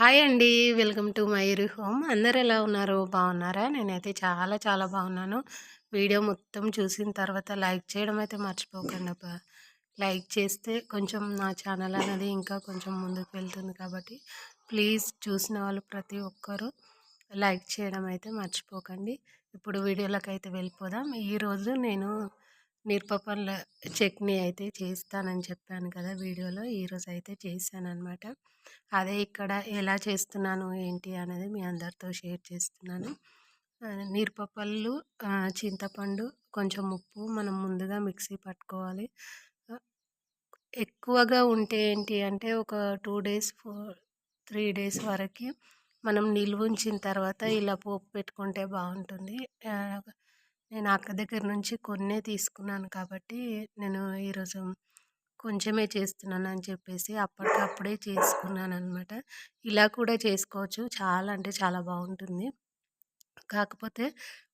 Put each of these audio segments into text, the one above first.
Hi అండి. Welcome to Mayuri home. అందరు ఎలా ఉన్నారు? బాగున్నారా? నేనైతే చాలా చాలా బాగున్నాను. వీడియో మొత్తం చూసిన తర్వాత లైక్ చేయడం అయితే మర్చిపోకండి లైక్ చేస్తే కొంచెం నా ఛానల్ అనేది ఇంకా కొంచెం ముందుకు వెళ్తుంది కాబట్టి ప్లీజ్ చూసిన వాళ్ళు ప్రతి ఒక్కరూ లైక్ చేయడం అయితే మర్చిపోకండి. ఇప్పుడు వీడియోలకు అయితే వెళ్ళిపోదాం. ఈరోజు నేను మిరపపండ్ల చట్నీ అయితే చేస్తానని చెప్పాను కదా వీడియోలో. ఈరోజు అయితే చేశాననమాట. అదే ఇక్కడ ఎలా చేస్తున్నాను ఏంటి అనేది మీ అందరితో షేర్ చేస్తున్నాను. మిరపపళ్ళు, చింతపండు, కొంచెం ఉప్పు మనం ముందుగా మిక్సీ పట్టుకోవాలి. ఎక్కువగా ఉంటే ఏంటి అంటే ఒక two days four three days వరకు మనం నిల్వ ఉంచిన తర్వాత ఇలా పోపు పెట్టుకుంటే బాగుంటుంది. నేను అక్క దగ్గర నుంచి కొన్నే తీసుకున్నాను కాబట్టి నేను ఈరోజు కొంచెమే చేస్తున్నాను అని చెప్పేసి అప్పటికప్పుడే చేసుకున్నాను అనమాట ఇలా కూడా చేసుకోవచ్చు. చాలా అంటే చాలా బాగుంటుంది. కాకపోతే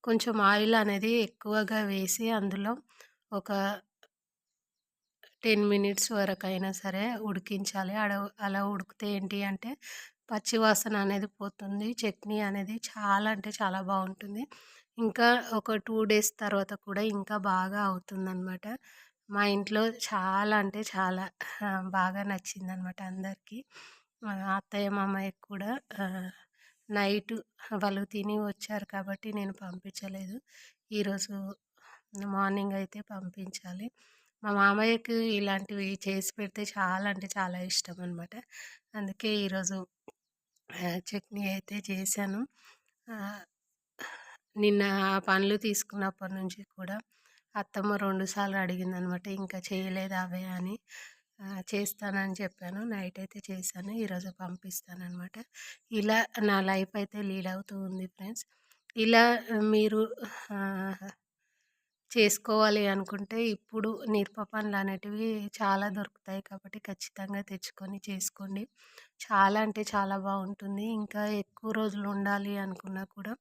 కొంచెం ఆయిల్ అనేది ఎక్కువగా వేసి అందులో ఒక టెన్ మినిట్స్ వరకు అయినా సరే ఉడికించాలి. అడ అలా ఉడికితే ఏంటి అంటే పచ్చివాసన అనేది పోతుంది. చట్నీ అనేది చాలా అంటే చాలా బాగుంటుంది. ఇంకా ఒక టూ డేస్ తర్వాత కూడా ఇంకా బాగా అవుతుందన్నమాట మా ఇంట్లో చాలా అంటే చాలా బాగా నచ్చిందనమాట అందరికీ. అత్తయ్య మామయ్యకి కూడా నైట్ వాళ్ళు తిని వచ్చారు కాబట్టి నేను పంపించలేదు. ఈరోజు మార్నింగ్ అయితే పంపించాలి. మా మామయ్యకి ఇలాంటివి చేసి పెడితే చాలా అంటే చాలా ఇష్టం అనమాట. అందుకే ఈరోజు చట్నీ అయితే చేశాను. నిన్న ఆ పండ్లు తీసుకున్నప్పటి నుంచి కూడా అత్తమ్మ రెండుసార్లు అడిగింది అనమాట ఇంకా చేయలేదు అవే అని. చేస్తానని చెప్పాను. నైట్ అయితే చేశాను. ఈరోజు పంపిస్తానమాట ఇలా నా లైఫ్ అయితే లీడ్ అవుతూ ఉంది ఫ్రెండ్స్. ఇలా మీరు చేసుకోవాలి అనుకుంటే ఇప్పుడు మిరప పండ్లు అనేటివి చాలా దొరుకుతాయి కాబట్టి ఖచ్చితంగా తెచ్చుకొని చేసుకోండి. చాలా అంటే చాలా బాగుంటుంది. ఇంకా ఎక్కువ రోజులు ఉండాలి అనుకున్నా కూడా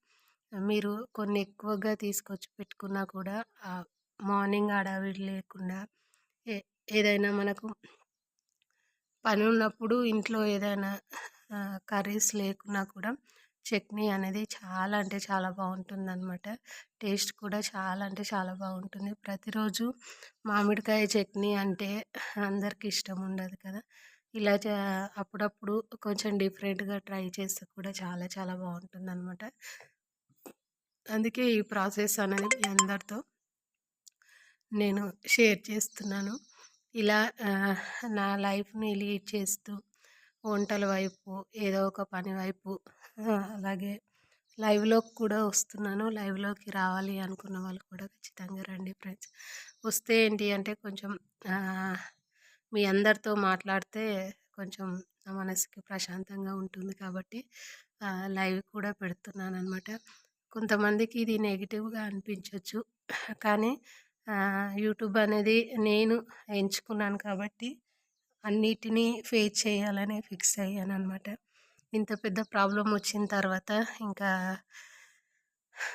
మీరు కొన్ని ఎక్కువగా తీసుకొచ్చి పెట్టుకున్నా కూడా మార్నింగ్ హడావిడి లేకుండా ఏ ఏదైనా మనకు పని ఉన్నప్పుడు ఇంట్లో ఏదైనా కర్రీస్ లేకున్నా కూడా చట్నీ అనేది చాలా అంటే చాలా బాగుంటుంది అనమాట టేస్ట్ కూడా చాలా అంటే చాలా బాగుంటుంది. ప్రతిరోజు మామిడికాయ చట్నీ అంటే అందరికీ ఇష్టం ఉండదు కదా. ఇలా అప్పుడప్పుడు కొంచెం డిఫరెంట్గా ట్రై చేస్తే కూడా చాలా చాలా బాగుంటుంది అనమాట అందుకే ఈ ప్రాసెస్ అనేది మీ అందరితో నేను షేర్ చేస్తున్నాను. ఇలా నా లైఫ్ని లీడ్ చేస్తూ వంటల వైపు ఏదో ఒక పని వైపు అలాగే లైవ్లోకి కూడా వస్తున్నాను. లైవ్లోకి రావాలి అనుకున్న వాళ్ళు కూడా ఖచ్చితంగా రండి ఫ్రెండ్స్. వస్తే ఏంటి అంటే కొంచెం మీ అందరితో మాట్లాడితే కొంచెం నా మనసుకి ప్రశాంతంగా ఉంటుంది కాబట్టి లైవ్ కూడా పెడుతున్నాను అనమాట కొంతమందికి ఇది నెగిటివ్గా అనిపించవచ్చు కానీ యూట్యూబ్ అనేది నేను ఎంచుకున్నాను కాబట్టి అన్నిటినీ ఫేస్ చేయాలని ఫిక్స్ అయ్యాను అనమాట ఇంత పెద్ద ప్రాబ్లం వచ్చిన తర్వాత ఇంకా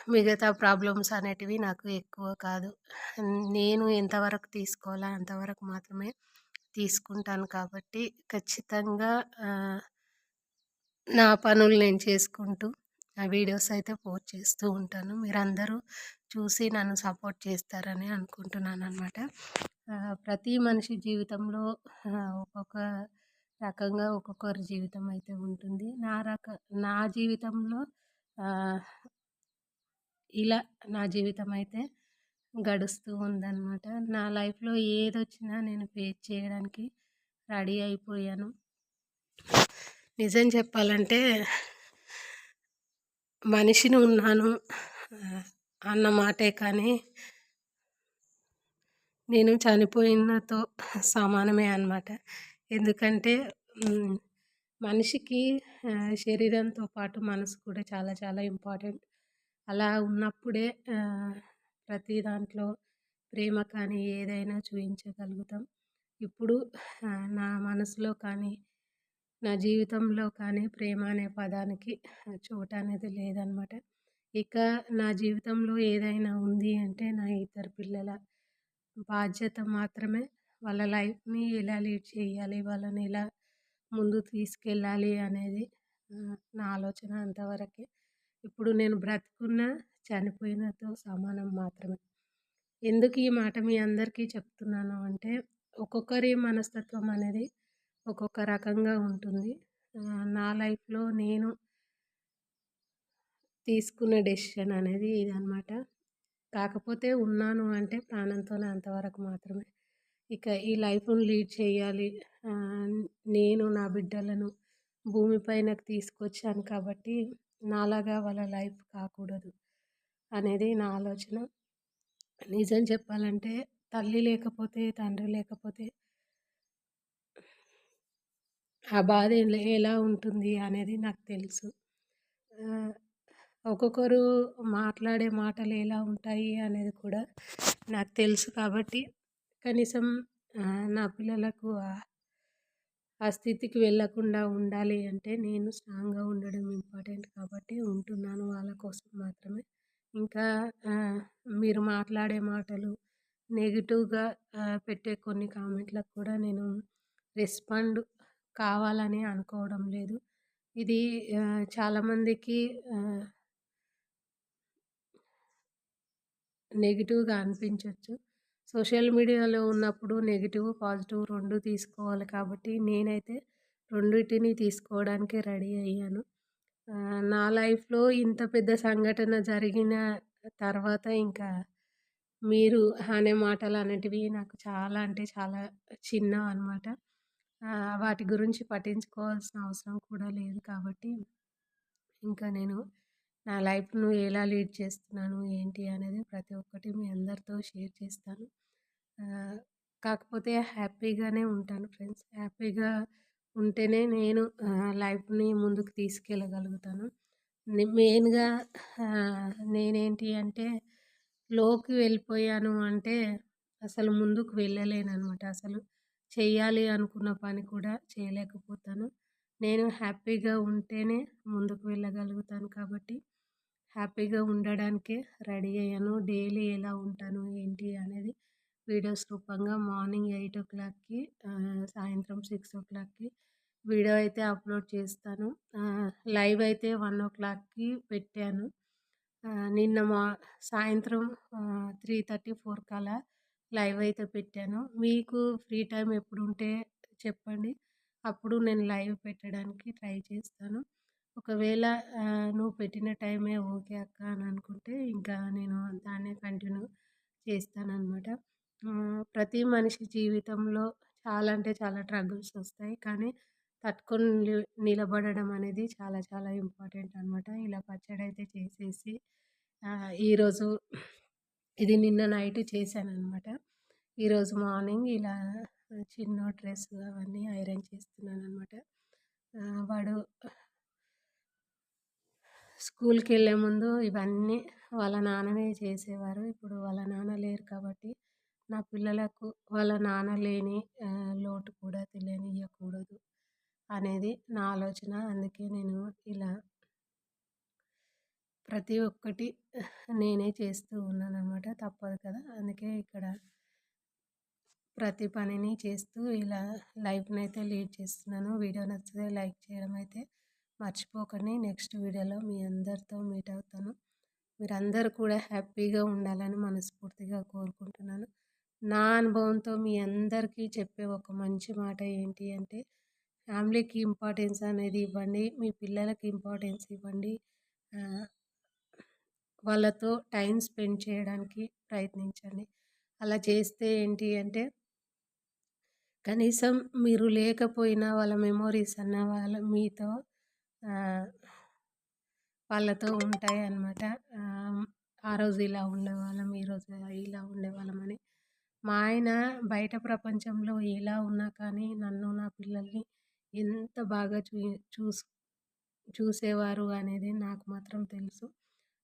మిగతా ప్రాబ్లమ్స్ అనేటివి నాకు ఎక్కువ కాదు. నేను ఎంతవరకు తీసుకోవాలా అంతవరకు మాత్రమే తీసుకుంటాను కాబట్టి ఖచ్చితంగా నా పనులు నేను చేసుకుంటూ నా వీడియోస్ అయితే పోస్ట్ చేస్తూ ఉంటాను. మీరందరూ చూసి నన్ను సపోర్ట్ చేస్తారని అనుకుంటున్నాను అనమాట ప్రతి మనిషి జీవితంలో ఒక్కొక్క రకంగా ఒక్కొక్కరి జీవితం అయితే ఉంటుంది. నా రక నా జీవితంలో ఇలా నా జీవితం అయితే గడుస్తూ ఉందన్నమాట. నా లైఫ్లో ఏది వచ్చినా నేను ఫేస్ చేయడానికి రెడీ అయిపోయాను. నిజం చెప్పాలంటే మనిషిని ఉన్నాను అన్న మాటే కానీ నేను చనిపోయినతో సమానమే అనమాట ఎందుకంటే మనిషికి శరీరంతో పాటు మనసు కూడా చాలా చాలా ఇంపార్టెంట్. అలా ఉన్నప్పుడే ప్రతి దాంట్లో ప్రేమ కానీ ఏదైనా చూపించగలుగుతాం ఇప్పుడు నా మనసులో కానీ నా జీవితంలో కానీ ప్రేమ అనే పదానికి చోటు అనేది లేదనమాట. ఇక నా జీవితంలో ఏదైనా ఉంది అంటే నా ఇద్దరు పిల్లల బాధ్యత మాత్రమే. వాళ్ళ లైఫ్ని ఎలా లీడ్ చేయాలి వాళ్ళని ఎలా ముందుకు తీసుకెళ్ళాలి అనేది నా ఆలోచన అంతవరకే. ఇప్పుడు నేను బ్రతుకున్న చనిపోయినతో సమానం మాత్రమే. ఎందుకు ఈ మాట మీ అందరికీ చెప్తున్నాను అంటే ఒక్కొక్కరి మనస్తత్వం అనేది ఒక్కొక్క రకంగా ఉంటుంది. నా లైఫ్లో నేను తీసుకున్న డెసిషన్ అనేది ఇదనమాట కాకపోతే ఉన్నాను అంటే ప్రాణంతోనే అంతవరకు మాత్రమే. ఇక ఈ లైఫ్ను లీడ్ చేయాలి. నేను నా బిడ్డలను భూమిపైనకు తీసుకొచ్చాను కాబట్టి నాలాగా వాళ్ళ లైఫ్ కాకూడదు అనేది నా ఆలోచన. నిజం చెప్పాలంటే తల్లి లేకపోతే తండ్రి లేకపోతే ఆ బాధ ఎలా ఉంటుంది అనేది నాకు తెలుసు. ఒక్కొక్కరు మాట్లాడే మాటలు ఎలా ఉంటాయి అనేది కూడా నాకు తెలుసు కాబట్టి కనీసం నా పిల్లలకు ఆ స్థితికి వెళ్ళకుండా ఉండాలి అంటే నేను స్ట్రాంగ్గా ఉండడం ఇంపార్టెంట్ కాబట్టి ఉంటున్నాను వాళ్ళ కోసం మాత్రమే. ఇంకా మీరు మాట్లాడే మాటలు నెగిటివ్గా పెట్టే కొన్ని కామెంట్లకు కూడా నేను రెస్పాండ్ కావాలని అనుకోవడం లేదు. ఇది చాలామందికి నెగిటివ్గా అనిపించవచ్చు సోషల్ మీడియాలో ఉన్నప్పుడు నెగిటివ్ పాజిటివ్ రెండు తీసుకోవాలి కాబట్టి నేనైతే రెండింటిని తీసుకోవడానికి రెడీ అయ్యాను. నా లైఫ్లో ఇంత పెద్ద సంఘటన జరిగిన తర్వాత ఇంకా మీరు అనే మాటలు అనేటివి నాకు చాలా అంటే చాలా చిన్న అనమాట వాటి గురించి పట్టించుకోవాల్సిన అవసరం కూడా లేదు కాబట్టి ఇంకా నేను నా లైఫ్ను ఎలా లీడ్ చేస్తున్నాను ఏంటి అనేది ప్రతి ఒక్కటి మీ అందరితో షేర్ చేస్తాను. కాకపోతే హ్యాపీగానే ఉంటాను ఫ్రెండ్స్. హ్యాపీగా ఉంటేనే నేను లైఫ్ని ముందుకు తీసుకెళ్ళగలుగుతాను. మెయిన్గా నేనేంటి అంటే లోకి వెళ్ళిపోయాను అంటే అసలు ముందుకు వెళ్ళలేను అనమాట అసలు చేయాలి అనుకున్న పని కూడా చేయలేకపోతాను. నేను హ్యాపీగా ఉంటేనే ముందుకు వెళ్ళగలుగుతాను కాబట్టి హ్యాపీగా ఉండడానికే రెడీ అయ్యాను. డైలీ ఎలా ఉంటాను ఏంటి అనేది వీడియోస్ రూపంగా మార్నింగ్ ఎయిట్ ఓ క్లాక్కి సాయంత్రం సిక్స్ ఓ క్లాక్కి వీడియో అయితే అప్లోడ్ చేస్తాను. లైవ్ అయితే వన్ ఓ క్లాక్కి పెట్టాను. నిన్న మా సాయంత్రం త్రీ థర్టీ ఫోర్ కల్లా లైవ్ అయితే పెట్టాను. మీకు ఫ్రీ టైం ఎప్పుడు ఉంటే చెప్పండి. అప్పుడు నేను లైవ్ పెట్టడానికి ట్రై చేస్తాను. ఒకవేళ నువ్వు పెట్టిన టైమే ఓకే అక్క అని అనుకుంటే ఇంకా నేను దాన్నే కంటిన్యూ చేస్తానన్నమాట. ప్రతి మనిషి జీవితంలో చాలా అంటే చాలా ట్రబుల్స్ వస్తాయి. కానీ తట్టుకొని నిలబడడం అనేది చాలా చాలా ఇంపార్టెంట్ అనమాట ఇలా పచ్చడి అయితే చేసేసి ఈరోజు ఇది నిన్న నైట్ చేశాను అనమాట ఈరోజు మార్నింగ్ ఇలా చిన్న డ్రెస్ అవన్నీ ఐరన్ చేస్తున్నాను అనమాట వాడు స్కూల్కి వెళ్ళే ముందు ఇవన్నీ వాళ్ళ నాన్ననే చేసేవారు. ఇప్పుడు వాళ్ళ నాన్న లేరు కాబట్టి నా పిల్లలకు వాళ్ళ నాన్న లేని లోటు కూడా తెలియనియకూడదు అనేది నా ఆలోచన. అందుకే నేను ఇలా ప్రతి ఒక్కటి నేనే చేస్తూ ఉన్నాను అనమాట తప్పదు కదా! అందుకే ఇక్కడ ప్రతి పనిని చేస్తూ ఇలా లైఫ్ని అయితే లీడ్ చేస్తున్నాను. వీడియో నచ్చితే లైక్ చేయడం అయితే మర్చిపోకండి. నెక్స్ట్ వీడియోలో మీ అందరితో మీట్ అవుతాను. మీరందరూ కూడా హ్యాపీగా ఉండాలని మనస్ఫూర్తిగా కోరుకుంటున్నాను. నా అనుభవంతో మీ అందరికీ చెప్పే ఒక మంచి మాట ఏంటి అంటే ఫ్యామిలీకి ఇంపార్టెన్స్ అనేది ఇవ్వండి. మీ పిల్లలకి ఇంపార్టెన్స్ ఇవ్వండి. వాళ్ళతో టైం స్పెండ్ చేయడానికి ప్రయత్నించండి. అలా చేస్తే ఏంటి అంటే కనీసం మీరు లేకపోయినా వాళ్ళ మెమోరీస్ అన్న వాళ్ళ మీతో వాళ్ళతో ఉంటాయి అన్నమాట. ఆ రోజు ఇలా ఉండేవాళ్ళం ఈరోజు ఇలా ఉండేవాళ్ళం అని. మా ఆయన బయట ప్రపంచంలో ఎలా ఉన్నా కానీ నన్ను నా పిల్లల్ని ఎంత బాగా చూ చూస్ చూసేవారు అనేది నాకు మాత్రం తెలుసు.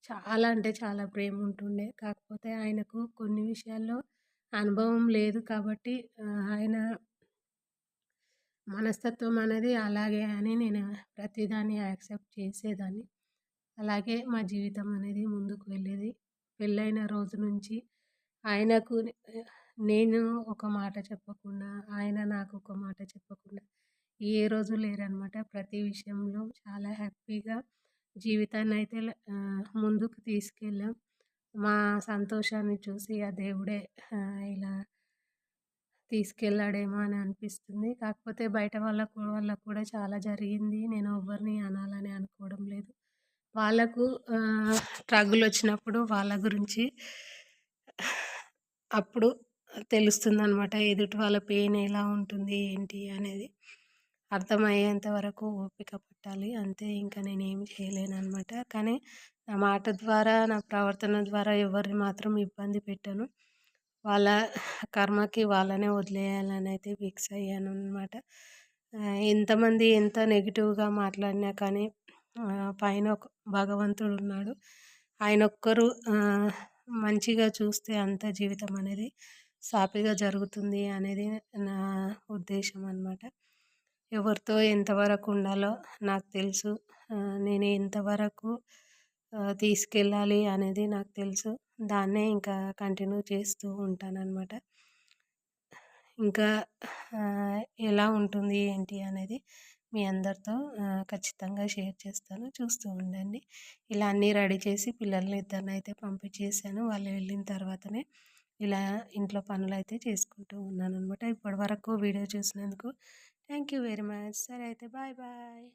చాలా అంటే చాలా ప్రేమ ఉంటుండే కాకపోతే ఆయనకు కొన్ని విషయాల్లో అనుభవం లేదు కాబట్టి ఆయన మనస్తత్వం అనేది అలాగే అని నేను ప్రతిదాన్ని యాక్సెప్ట్ చేసేదాన్ని. అలాగే మా జీవితం అనేది ముందుకు వెళ్ళేది. పెళ్ళైన రోజు నుంచి ఆయనకు నేను ఒక మాట చెప్పకుండా ఆయన నాకు ఒక మాట చెప్పకుండా ఏ రోజు లేరనమాట. ప్రతి విషయంలో చాలా హ్యాపీగా జీవితాన్ని అయితే ముందుకు తీసుకెళ్ళాం. మా సంతోషాన్ని చూసి ఆ దేవుడే ఇలా తీసుకెళ్ళాడేమో అని అనిపిస్తుంది. కాకపోతే బయట వాళ్ళకు వాళ్ళకు కూడా చాలా జరిగింది. నేను ఎవరిని అనాలని అనుకోవడం లేదు. వాళ్ళకు ఆహ్, ట్రబులొచ్చినప్పుడు వాళ్ళ గురించి అప్పుడు తెలుస్తుంది అనమాట ఎదుటి వాళ్ళ పెయిన్ ఎలా ఉంటుంది, ఏంటి అనేది అర్థమయ్యేంత వరకు ఓపిక పట్టాలి. అంతే ఇంకా నేనేమి చేయలేననమాట. కానీ నా మాట ద్వారా, నా ప్రవర్తన ద్వారా ఎవరిని మాత్రం ఇబ్బంది పెట్టాను వాళ్ళ కర్మకి వాళ్ళనే వదిలేయాలని అయితే ఫిక్స్ అయ్యాను అనమాట ఎంతమంది ఎంత నెగిటివ్గా మాట్లాడినా కానీ పైన ఒక భగవంతుడు ఉన్నాడు ఆయన ఒక్కరు మంచిగా చూస్తే అంత జీవితం అనేది సాఫీగా జరుగుతుంది అనేది నా ఉద్దేశం అనమాట. ఎవరితో ఎంతవరకు ఉండాలో నాకు తెలుసు. నేను ఎంతవరకు తీసుకెళ్ళాలి అనేది నాకు తెలుసు. దాన్నే ఇంకా కంటిన్యూ చేస్తూ ఉంటాననమాట. ఇంకా ఎలా ఉంటుంది ఏంటి అనేది మీ అందరితో ఖచ్చితంగా షేర్ చేస్తాను. చూస్తూ ఉండండి. ఇలా అన్నీ రెడీ చేసి పిల్లల్ని ఇద్దరిని అయితే పంపించేసాను. వాళ్ళు వెళ్ళిన తర్వాతనే ఇలా ఇంట్లో పనులైతే చేసుకుంటూ ఉన్నాను అనమాట ఇప్పటివరకు వీడియో చూసినందుకు థ్యాంక్ యూ వెరీ మచ్. సరే అయితే బాయ్ బాయ్.